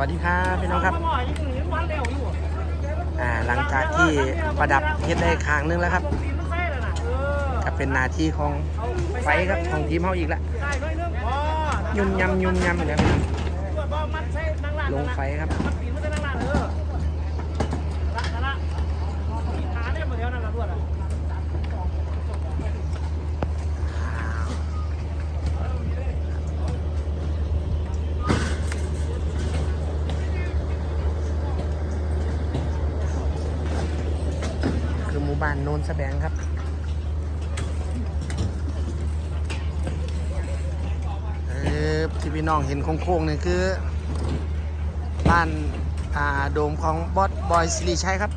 วัสดีครับพี่น้องครับ อ่าหลังจากที่ประดับเฮ็ดได้ครั้งนึงแล้วครับก็เป็นนาทีของไฟครับของทีมเฮาอีกแล้วยุ่มยำยุ่มยำอยู่แล้ลงไฟครับ บ้านโนนสแบงครับ เออที่พี่น้องเห็นโค้งๆนี่คือ บ้านอ่าโดมของบอสบอยสิริชัยครับ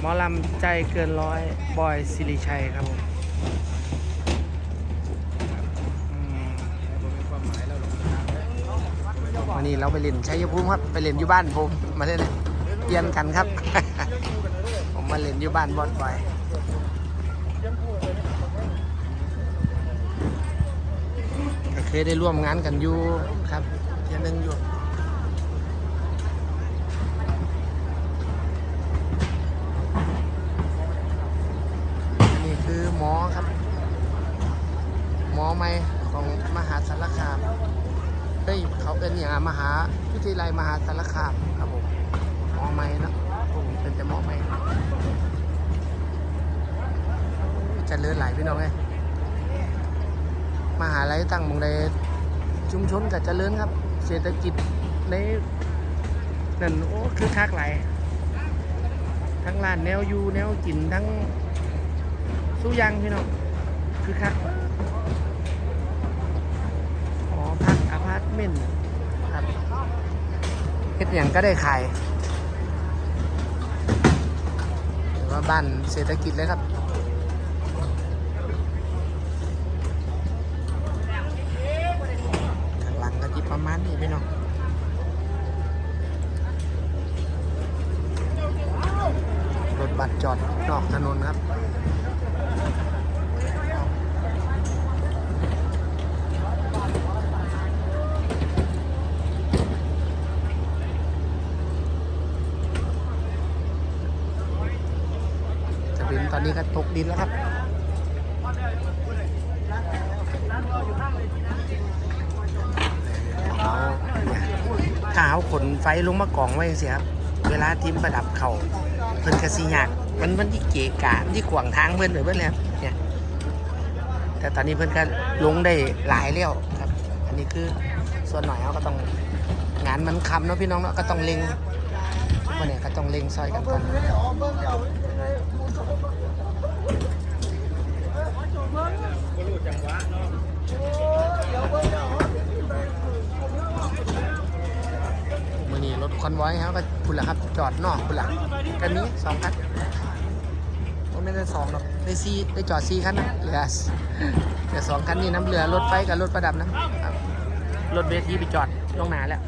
หมอลำใจเกินร้อยบอยสิริชัยครับผมวันนี้เราไปเล่นชัยภูมิครับ ไปเล่นอยู่บ้านผมมาเล่นเลยเปลี่ยนกันครับ มาเล่นอยู่บ้านบอสบอยก็เคยได้ร่วมงานกันอยู่ครับเทียหนึงอยู่นี่คือหมอครับ หมอไม่ของมหาสารคามเฮ้ยเขาเป็นอย่างมหาวิทยาลัยมหาสารคามครับผมหมอไม่นะผมเป็นแต่หมอไม่เจะเลื่อ นหลายพี่น้องไงมหาลัยตั้งมงใดชุมชนก็เจริญครับ เศรษฐกิจในนั่นโอ้คือคักหลายทั้งร้านแนวยูแนวกินทั้งสู้ยังพี่น้องคือคักอ๋อพักอพาร์ตเมนต์ครับเฮ็ดอย่างก็ได้ขายหรือว่าบ้านเศรษฐกิจเลยครับ ข้างหลังก็ที่ประมาณนี้พี่น้อง บัสจอดนอกถนนครับจะเป็นตอนนี้ก็ตกดินแล้วครับเอาเนี่ยถ้าเอาขนไฟลงมากองไว้เสียครับ เวลาทีมประดับเขาเพิ่นกระสียากมันมันที่เกะกะที่ขวางทางเพิ่นหรือเพิ่นแล้วเนี่ยแต่ตอนนี้เพิ่นก็ลงได้หลายเลี้ยวครับ อันนี้คือส่วนหน่อยเขาก็ต้องงานมันคำเนาะพี่น้องเนาะก็ต้องเล็งวันนี้ก็ต้องเล็งซอยกันก่อน มื่ อนี้รถคอนไว้ครับก็พุ่นละครับจอดนอกคุณหละกันนี้สองคันก็ไม่ได้สองหรอกได้ซีได้จอดซีคันนะเหลือเหลือสองคันนี่น้ำเหลือรถไฟกับรถประดับนะครับรถเวทีไปจอดลงหนาแล้ว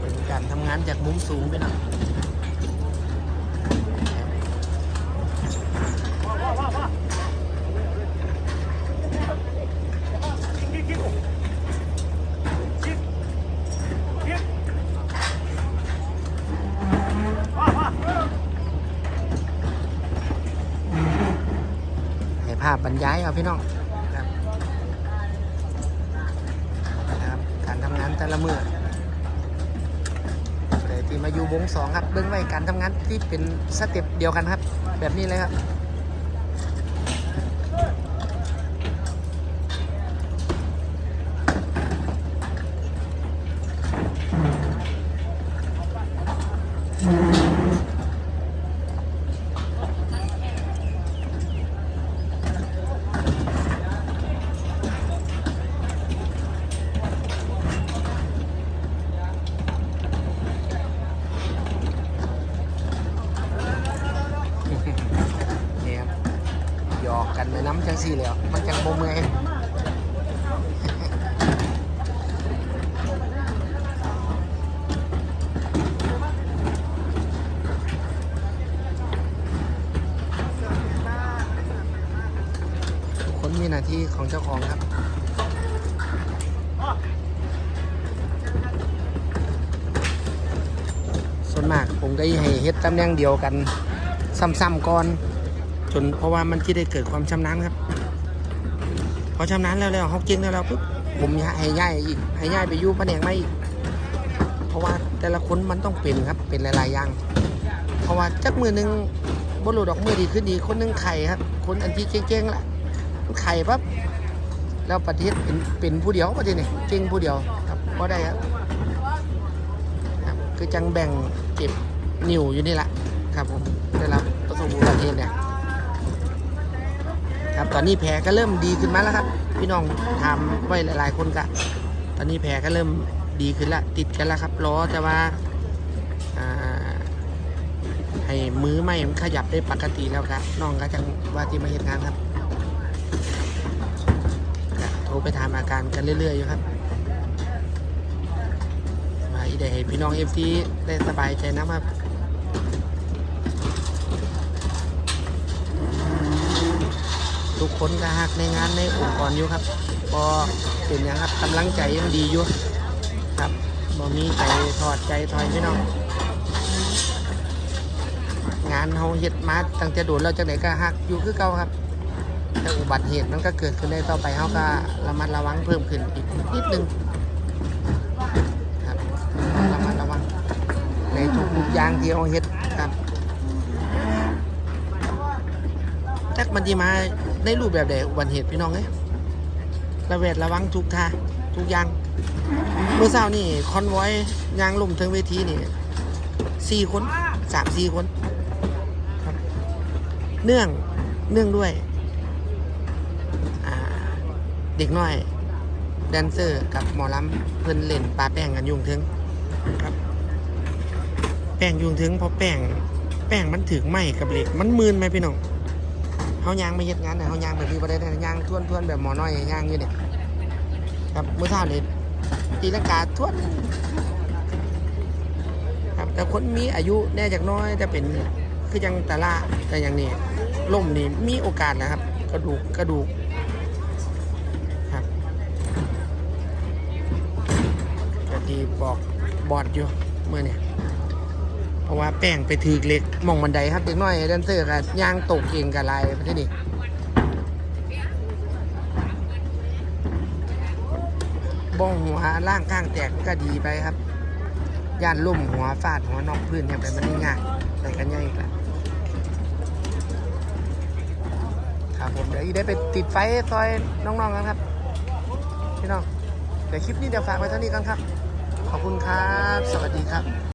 เป็นการทำงานจากมุม สูงไปหน่อยให้ภาพบรรยายเอาพี่น้องนะครับการทำงานแต่ละมือ ที่มาอยู่วงสองครับ เบื้องไว้การทำงานที่เป็นสเต็ปเดียวกันครับ แบบนี้เลยครับ สี่แล้ว มันจังโมเมยคนมีหน้าที่ของเจ้าของครับส่วนมากผมก็ให้เฮ็ดตำแหน่งเดียวกัน ซ้ำๆก่อน จนเพราะว่ามันที่ได้เกิดความชำนาญครับ พอชำนาญแล้วแล้วเขาเก่งแล้วแล้วปุ๊บผมให้ย้ายอีกให้ย้ายไปยู่แผนกไม่อีกเพราะว่าแต่ละคนมันต้องเป็นครับเป็นหลายๆอย่าง เพราะว่าจักมือหนึ่งบรูดอกมือดีขึ้นดีคนหนึงไข่ครับ คนอันที่เก่งๆละไข่ปั๊บแล้วประเทศเป็นเป็นผู้เดียวประเทศนี่เก่งผู้เดียวครับก็ได้ครับครับคือจังแบ่งเก็บนิ้วอยู่นี่แหละครับผมได้รับประสบอุบัติเหตุเนี่ย ครับ ตอนนี้แผลก็เริ่มดีขึ้นมาแล้วครับ พี่น้องทำไว้หลาย ๆ คนกะตอนนี้แผลก็เริ่มดีขึ้นละติดกันแล้วครับล้อแต่ว่าให้มือไม่มันขยับได้ปกติแล้วครับน้องก็จังว่าที่มาเห็นงานครับโทรไปถามอาการกันเรื่อยๆอยู่ครับว่าอีได้ให้พี่น้องเอฟซีได้สบายใจนะครับ ทุกคนก็ฮักในงานในองค์กรอยู่ครับก็เป็นอย่างครับกำลังใจยังดีอยู่ครับบ่มีใจถอดใจถอยพี่น้องงานเฮาเฮ็ดมาตั้งแต่โดนเราจากไหนก็ฮักอยู่คือเก่าครับแต่อุบัติเหตุมันก็เกิดขึ้นได้ต่อไปเฮาก็ระมัดระวังเพิ่มขึ้นอีกนิดนึงครับระมัดระวังในทุกๆอย่างที่เฮาเฮ็ดครับจักมันจะมา ในรูปแบบใดอุบัติเหตุพี่น้องเอ้ยระแวดระวังทุกท่าทุกอย่างเมื่อเช้านี่คอนไวอยยางลมถึงเวทีนี่สี่คนสามสี่คนเนื่องเนื่องด้วยเด็กน้อย แดนเซอร์กับหมอลำเพิ่นเล่นปลาแป้งกันยุงถึงครับ แป้งยุงถึงเพราะแป้งแป้งมันถึงไหมกับเหล็กมันมืนไหมพี่น้อง เฮายางไม่เฮ็ดงานเนี่ยเฮายางแบบนี้บ่ได้นยางทวนทวนแบบหมอน้อยยางอยู่เนี่ยครับมื้อเช้านี่ตีลังกาทวนครับแต่คนมีอายุแน่จากน้อยจะเป็นคือจังตะละแต่อย่างนี้ล่มนี่มีโอกาสนะครับ กระดูกกระดูกครับก็ดีบอกบอดอยู่เมื่อเนี่ย ราะว่าแป้งไปถือเล็กมองบันไดครับเด็กน้อยแดนเซอร์กับย่างตกเองกับลายประเทศนี้บ้องหัวล่างข้างแตกก็ดีไปครับ ย่านลุ่มหัวฟาดหัวนอกพื้นย่างไปมันง่ายไปกันง่ายอีกแล้วครับผมเดี๋ยวอีได้ไปติดไฟซอยน้องๆกันครับพี่น้องเดี๋ยวคลิปนี้เดี๋ยวฝากไว้เท่านี้กันครับ ขอบคุณครับ สวัสดีครับ